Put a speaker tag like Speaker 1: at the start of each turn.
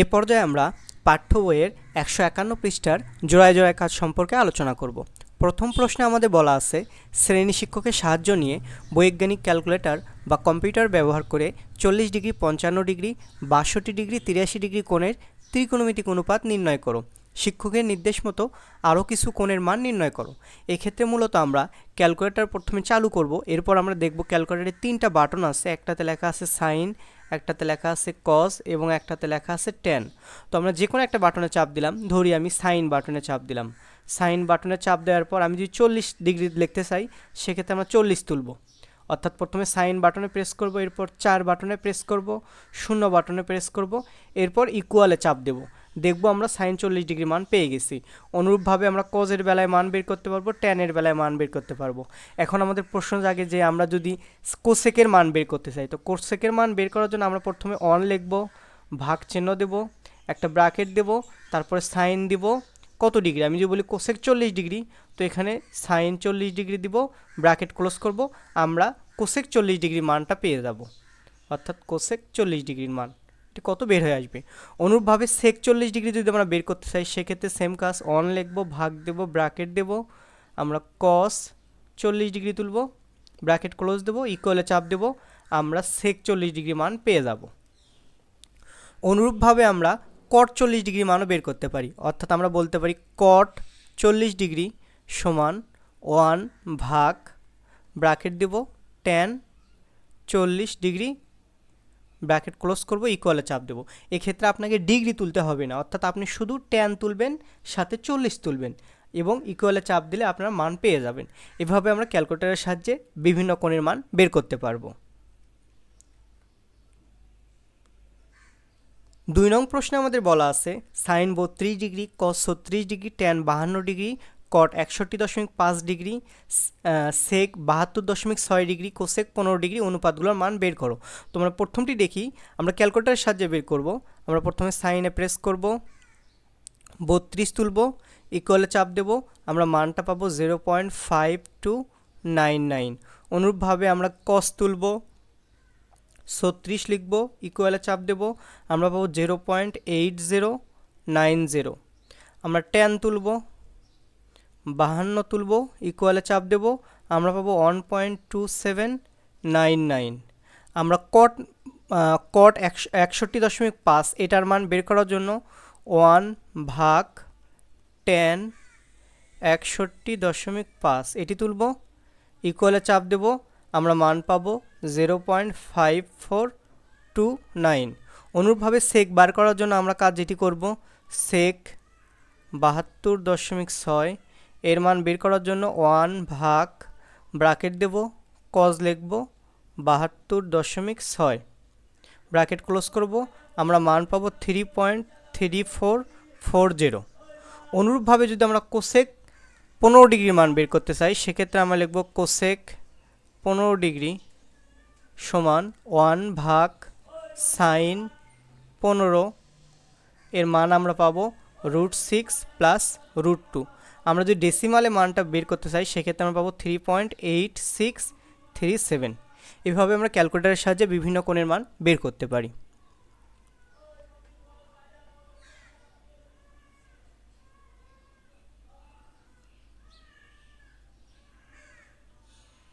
Speaker 1: এ পর্যায়ে আমরা পাঠ্য বইয়ের একশো একান্ন পৃষ্ঠার জোড়ায় জোড়ায় কাজ সম্পর্কে আলোচনা করব। প্রথম প্রশ্নে আমাদের বলা আছে, শ্রেণি শিক্ষকের সাহায্য নিয়ে বৈজ্ঞানিক ক্যালকুলেটর বা কম্পিউটার ব্যবহার করে চল্লিশ ডিগ্রি, পঞ্চান্ন ডিগ্রি, বাষট্টি ডিগ্রি, তিরাশি ডিগ্রি কোণের ত্রিকোণমিতিক অনুপাত নির্ণয় করো। শিক্ষকের নির্দেশ মতো আরও কিছু কোণের মান নির্ণয় করো। এক্ষেত্রে মূলত আমরা ক্যালকুলেটর প্রথমে চালু করব, এরপর আমরা দেখব ক্যালকুলেটরের তিনটা বাটন আছে, একটাতে লেখা আছে সাইন একটাতে লেখা আছে কস এবং একটাতে লেখা আছে টেন তো আমরা যে কোনো একটা বাটনে চাপ দিলাম, ধরি আমি সাইন বাটনে চাপ দিলাম। সাইন বাটনে চাপ দেওয়ার পর আমি যদি চল্লিশ ডিগ্রি লিখতে চাই, সেক্ষেত্রে আমরা চল্লিশ তুলব। অর্থাৎ প্রথমে সাইন বাটনে প্রেস করব, এরপর চার বাটনে প্রেস করব, শূন্য বাটনে প্রেস করব, এরপর ইকুয়ালে চাপ দেব। দেখব আমরা সাইন চল্লিশ ডিগ্রি মান পেয়ে গেছি। অনুরূপভাবে আমরা কজের বেলায় মান বের করতে পারব ট্যানের বেলায় মান বের করতে পারব। এখন আমাদের প্রশ্ন জাগে যে আমরা যদি কোসেকের মান বের করতে চাই, তো কোসেকের মান বের করার জন্য আমরা প্রথমে অন লিখব, ভাগ চিহ্ন দেব, একটা ব্রাকেট দেব, তারপরে সাইন দিব, কত ডিগ্রি? আমি যদি বলি কোসেক চল্লিশ ডিগ্রি, তো এখানে সাইন চল্লিশ ডিগ্রি দিব ব্রাকেট ক্লোজ করব, আমরা কোসেক চল্লিশ ডিগ্রি মানটা পেয়ে যাব। অর্থাৎ কোসেক চল্লিশ ডিগ্রির মান। কত বের হয়ে আসবে? অনুরূপভাবে সেক চল্লিশ ডিগ্রি যদি আমরা বের করতে চাই, সেক্ষেত্রে সেম কাজ অন লিখব, ভাগ দেব ব্রাকেট দেব। আমরা কস চল্লিশ ডিগ্রি তুলব ব্র্যাকেট ক্লোজ দেবো ইকুয়ালে চাপ দেব, আমরা সেক চল্লিশ ডিগ্রি মান পেয়ে যাব। অনুরূপভাবে আমরা কট চল্লিশ ডিগ্রি মানও বের করতে পারি। অর্থাৎ আমরা বলতে পারি কট চল্লিশ ডিগ্রি সমান ওয়ান ভাগ ব্র্যাকেট দেব টেন চল্লিশ ডিগ্রি ব্র্যাকেট ক্লোজ করব ইকুয়ালে চাপ দেবো। এক্ষেত্রে আপনাকে ডিগ্রি তুলতে হবে না, অর্থাৎ আপনি শুধু টেন তুলবেন, সাথে চল্লিশ তুলবেন এবং ইকুয়ালে চাপ দিলে আপনারা মান পেয়ে যাবেন। এভাবে আমরা ক্যালকুলেটরের সাহায্যে বিভিন্ন কোণের মান বের করতে পারব। দুই নং প্রশ্নে আমাদের বলা আছে সাইন বত্রিশ ডিগ্রি কস ছত্রিশ ডিগ্রি ট্যান বাহান্ন ডিগ্রি কট একষট্টি দশমিক পাঁচ ডিগ্রি সেক বাহাত্তর দশমিক ছয় ডিগ্রি কোসেক পনেরো ডিগ্রি অনুপাতগুলোর মান বের করো। তোমরা প্রথমটি দেখি, আমরা ক্যালকুলেটারের সাহায্যে বের করব। আমরা প্রথমে সাইনে প্রেস করব, বত্রিশ তুলব ইকুয়ালে চাপ দেব, আমরা মানটা পাবো zero point five two nine nine অনুরূপভাবে আমরা কস তুলব, ছত্রিশ লিখব ইকুয়ালে চাপ দেব, আমরা পাবো zero point eight zero nine zero আমরা টেন তুলব বাহান্ন তুলব ইকুয়ালে চাপ দেব, আমরা পাবো one point two seven nine nine আমরা কট কট একষট্টি দশমিক পাঁচ, এটার মান বের করার জন্য ওয়ান ভাগ টেন একষট্টি দশমিক পাঁচ, এটি তুলব ইকুয়ালে চাপ দেব, আমরা মান পাবো zero point five four two nine অনুরূপভাবে সেক বার করার জন্য আমরা কাজ যেটি করব সেক বাহাত্তর দশমিক ছয় এর মান বের করার জন্য ওয়ান ভাগ ব্রাকেট দেব, কজ লিখব বাহাত্তর দশমিক ছয়। ব্রাকেট ক্লোজ করব, আমরা মান পাবো three point three four four zero. অনুরূপভাবে যদি আমরা কোসেক পনেরো ডিগ্রি মান বের করতে চাই, সেক্ষেত্রে আমরা লিখব কোসেক পনেরো ডিগ্রি সমান ওয়ান ভাগ সাইন পনেরো। এর মান আমরা পাবো root six plus root two. আমরা যদি ডেসিমালে মানটা বের করতে চাই, সেক্ষেত্রে আমরা পাবো three point eight six three seven এভাবে আমরা ক্যালকুলেটারের সাহায্যে বিভিন্ন কোণের মান বের করতে পারি।